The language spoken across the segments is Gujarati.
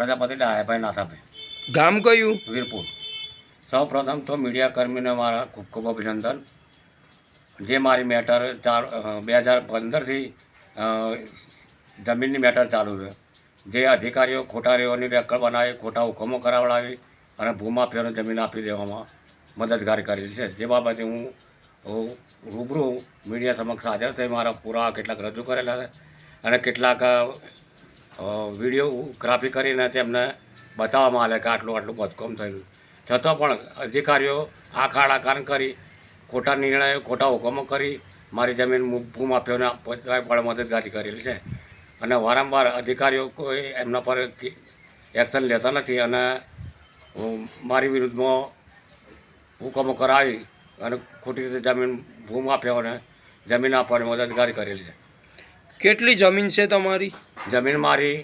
પ્રજાપતિ ડાયાભાઈ નાથાભાઈ ગામ કયું? વીરપુર. સૌ પ્રથમ તો મીડિયા કર્મીને મારા ખૂબ ખૂબ અભિનંદન. જે મારી મેટર ચાર બે હજાર પંદરથી જમીનની મેટર ચાલુ છે. જે અધિકારીઓ ખોટા રેવન્યુ રેકર્ડ બનાવી ખોટા હુકમો કરાવડાવી અને ભૂમાફિયાને જમીન આપી દેવામાં મદદગાર કરી છે. જે બાબતે હું રૂબરૂ મીડિયા સમક્ષ હાજર થઈ મારા પુરાવા કેટલાક રજૂ કરેલા છે અને કેટલાક વિડીયોગ્રાફી કરીને તેમને બતાવવામાં આવે કે આટલું આટલું બદકામ થયું. છતાં પણ અધિકારીઓ આ ખાડા કારણ કરી, ખોટા નિર્ણયો, ખોટા હુકમો કરી, મારી જમીન ભૂમાફિયોને પણ મદદગારી કરેલી છે. અને વારંવાર અધિકારીઓ કોઈ એમના પર એક્શન લેતા નથી અને મારી વિરુદ્ધમાં હુકમો કરાવી અને ખોટી રીતે જમીન ભૂમાફીઓને જમીન આપવાની મદદગારી કરેલી છે. કેટલી જમીન છે તમારી? જમીન મારી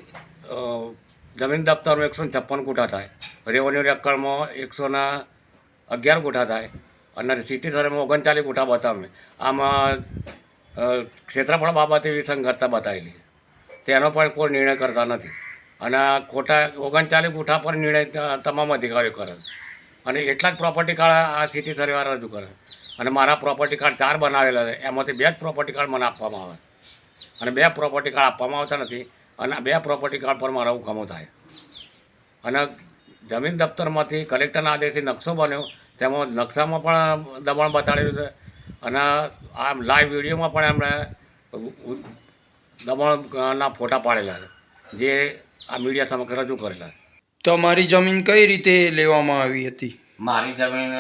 જમીન દફતરમાં એકસો છપ્પન ગુઠા થાય. રેવન્યુ રેકર્ડમાં એકસો ને અગિયાર ગુઠા થાય. અને સિટી સરમાં ઓગણચાલીસ ગુઠા બતાવે. આમાં ક્ષેત્રફળ બાબતે વિસંગતતા બતાવેલી. તેનો પણ કોઈ નિર્ણય કરતા નથી. અને ખોટા ઓગણચાલીસ ગુઠા પર નિર્ણય તમામ અધિકારીઓ કરે અને એટલા જ પ્રોપર્ટી કાર્ડ આ સિટી સર્વેવાળા રજૂ કરે અને મારા પ્રોપર્ટી કાર્ડ ચાર બનાવેલા છે. એમાંથી બે જ પ્રોપર્ટી કાર્ડ મને આપવામાં આવે અને બે પ્રોપર્ટી કાર્ડ આપવામાં આવતા નથી અને બે પ્રોપર્ટી કાર્ડ પર મારા હુકમો થાય. અને જમીન દફતરમાંથી કલેક્ટરના આદેશથી નકશો બન્યો તેમાં નકશામાં પણ દબાણ બતાડેલું છે અને આમ લાઈવ વિડીયોમાં પણ એમણે દબાણના ફોટા પાડેલા છે જે આ મીડિયા સમક્ષ રજૂ કરેલા છે. તમારી જમીન કઈ રીતે લેવામાં આવી હતી? મારી જમીન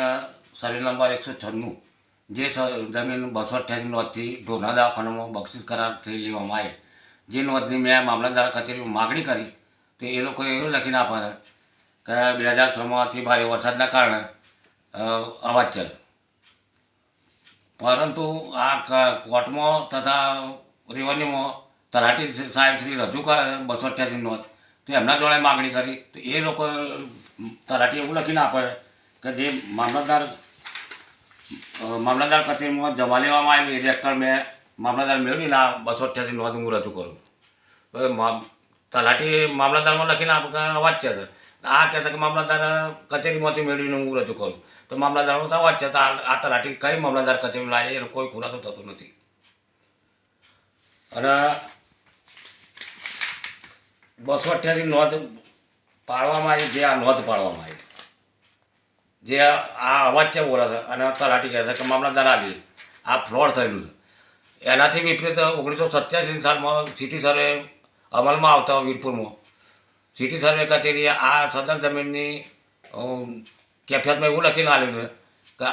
સર્વે નંબર એકસો છન્નું. જે જમીન બસો અઠ્યાસી નોંધથી ઢોના દવાખાનામાં બક્ષિસ કરાર થઈ લેવામાં આવે જે નોંધની મેં મામલતદાર કચેરીમાં માગણી કરી, તો એ લોકોએ એવું લખીને આપે કે બે હજાર છમાંથી ભારે વરસાદના કારણે અવાજ છે પરંતુ આ કોર્ટમાં તથા રેવન્યુમાં તલાટી સાહેબ શ્રી રજૂ કરે બસો અઠ્યાસી નોંધ તો એમના જોડે માગણી કરી, તો એ લોકો તલાટી એવું લખીને આપે કે જે મામલતદાર મામલતદાર કચેરીમાં જમા લેવામાં આવી રેકર્ડ મેં મામલતદાર મેળવીને આ બસો અઠ્યાસી નોંધ હું રજૂ કરું. હવે તલાટી મામલતદારમાં લખીને આપણે અવાજ છે આ કહેતા કે મામલતદાર કચેરીમાંથી મેળવીને હું રજૂ કરું. તો મામલતદારનો તો અવાજ છે. તો આ તલાટી કઈ મામલતદાર કચેરી લાવે એનો કોઈ ખુલાસો થતો નથી. અને બસો અઠ્યાસી નોંધ પાડવામાં આવી, જે આ નોંધ પાડવામાં આવી. જે આ અવાજ છે બોલે છે, અને તલાટી કહે છે કે મામલતદાર આવી આ ફ્રોડ થયેલું છે. એનાથી વિપરીત ઓગણીસો સત્યાસી સાલમાં સિટી સર્વે અમલમાં આવતા વીરપુરમાં. સિટી સર્વે કચેરીએ આ સદર જમીનની કેફિયતમાં એવું લખીને આવેલું છે કે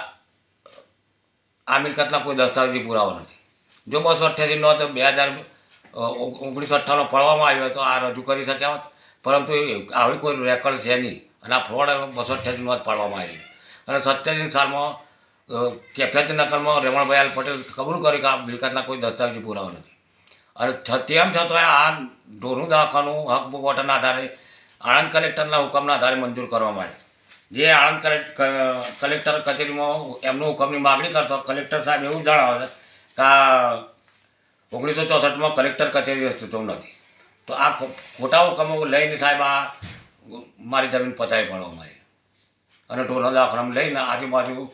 આ મિલકતના કોઈ દસ્તાવેજી પુરાવો નથી. જો બસો અઠ્યાસી નોંધ બે હજાર ઓગણીસો અઠ્ઠાણું પડવામાં આવ્યો તો આ રજૂ કરી શક્યા હોત. પરંતુ આવી કોઈ રેકોર્ડ છે નહીં. અને આ ફ્રોડ બસો અઠ્યાસી નોંધ પાડવામાં આવી અને સત્યાસી સાલમાં કેફિયાતી નકલમાં રેવણભાઈ પટેલ કબૂલ કર્યું કે આ મિલકતના કોઈ દસ્તાવેજી પુરાવો નથી. અને તેમ છતાં આ ઢોરનું દવાખાનું હક ભોગવટાના આધારે આણંદ કલેક્ટરના હુકમના આધારે મંજૂર કરવામાં આવી જે આણંદ કલેક્ટ કલેક્ટર કચેરીમાં એમનું હુકમની માગણી કરતો કલેક્ટર સાહેબ એવું જણાવે કે આ ઓગણીસો ચોસઠમાં કલેક્ટર કચેરી અસ્તિત્વ નથી. તો આ ખોટા હુકમો લઈને સાહેબ આ મારી જમીન પચાવી પાડવામાં અમારી. અને ઢોરના દવાખાનામાં લઈને આજુબાજુ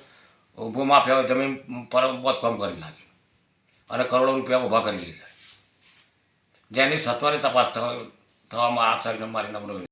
ભૂમાફિયાઓ જમીન પર કમ કરી નાખી. અને કરોડો રૂપિયા ઊભા કરી લીધા. જેની સત્વરે તપાસ થવા- થવામાં આ સાહેબને મારી નમ્ર